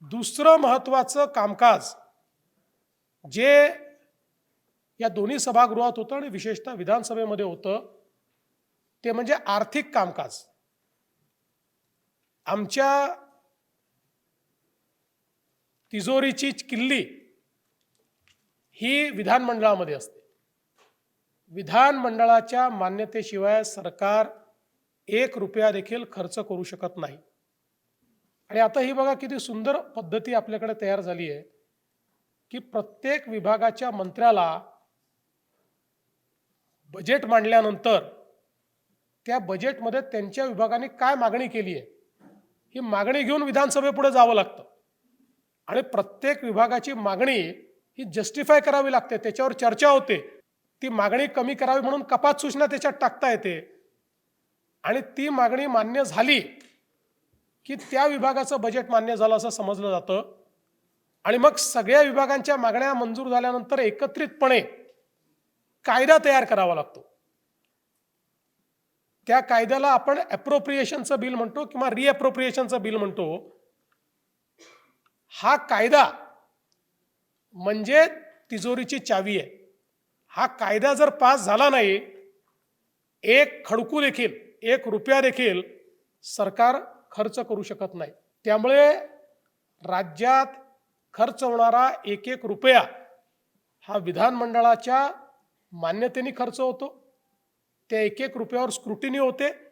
दुसरं महत्त्वाचं कामकाज जे या दोन्ही सभागृहात होतं आणि विशेषतः विधानसभेमध्ये होतं ते म्हणजे आर्थिक कामकाज. आमच्या तिजोरीची किल्ली ही विधानमंडळामध्ये असते. विधानमंडळाच्या मान्यतेशिवाय सरकार एक रुपया देखील खर्च करू शकत नाही. आणि आता ही बघा किती सुंदर पद्धती आपल्याकडे तयार झाली आहे की प्रत्येक विभागाच्या मंत्र्याला बजेट मांडल्यानंतर त्या बजेटमध्ये त्यांच्या विभागाने काय मागणी केली आहे ही मागणी घेऊन विधानसभेपुढे जावं लागतं. आणि प्रत्येक विभागाची मागणी ही जस्टिफाय करावी लागते त्याच्यावर चर्चा होते. ती मागणी कमी करावी म्हणून कपात सूचना त्याच्यात टाकता येते. आणि ती मागणी मान्य झाली की त्या विभागाचं बजेट मान्य झालं असं समजलं जातं. आणि मग सगळ्या विभागांच्या मागण्या मंजूर झाल्यानंतर एकत्रितपणे कायदा तयार करावा लागतो. त्या कायद्याला आपण अप्रोप्रिएशनचं बिल म्हणतो किंवा रिअप्रोप्रिएशनचं बिल म्हणतो. हा कायदा म्हणजे तिजोरीची चावी आहे. हा कायदा जर पास झाला नाही एक खडकू देखील एक रुपया देखील सरकार खर्च करू शकत नाही. त्यामुळे राज्यात खर्च होणारा एक एक रुपया हा विधानमंडळाच्या मान्यतेने खर्च होतो. त्या एक एक रुपयावर स्क्रुटिनी होते.